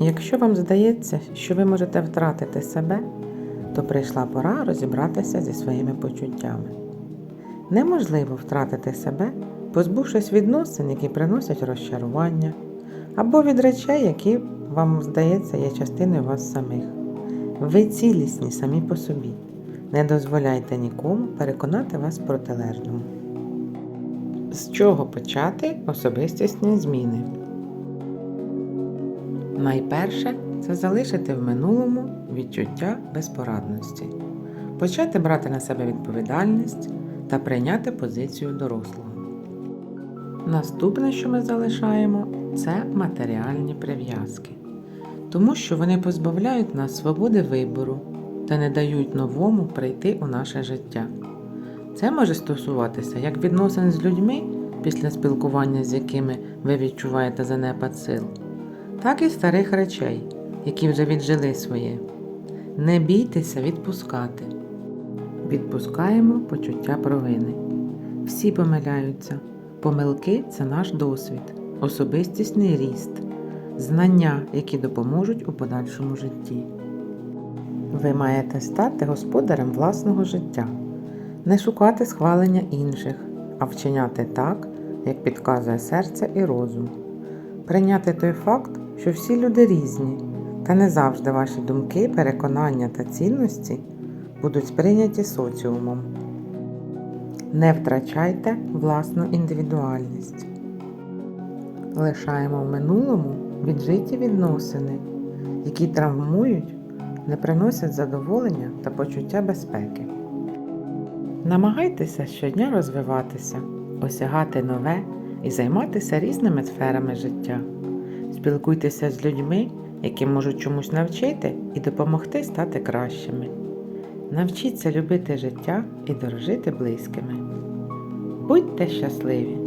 Якщо вам здається, що ви можете втратити себе, то прийшла пора розібратися зі своїми почуттями. Неможливо втратити себе, позбувшись відносин, які приносять розчарування, або від речей, які вам здається є частиною вас самих. Ви цілісні самі по собі. Не дозволяйте нікому переконати вас протилежному. З чого почати особистісні зміни? Найперше це залишити в минулому відчуття безпорадності, почати брати на себе відповідальність та прийняти позицію дорослого. Наступне, що ми залишаємо, це матеріальні прив'язки, тому що вони позбавляють нас свободи вибору та не дають новому прийти у наше життя. Це може стосуватися як відносин з людьми, після спілкування з якими ви відчуваєте занепад сил, так і старих речей, які вже віджили своє. Не бійтеся відпускати. Відпускаємо почуття провини. Всі помиляються. Помилки це наш досвід, особистісний ріст, знання, які допоможуть у подальшому житті. Ви маєте стати господарем власного життя, не шукати схвалення інших, а вчиняти так, як підказує серце і розум. Прийняти той факт, що всі люди різні, та не завжди ваші думки, переконання та цінності будуть сприйняті соціумом. Не втрачайте власну індивідуальність. Лишаємо в минулому віджиті відносини, які травмують, не приносять задоволення та почуття безпеки. Намагайтеся щодня розвиватися, осягати нове і займатися різними сферами життя. Спілкуйтеся з людьми, які можуть чомусь навчити і допомогти стати кращими. Навчіться любити життя і дорожити близькими. Будьте щасливі!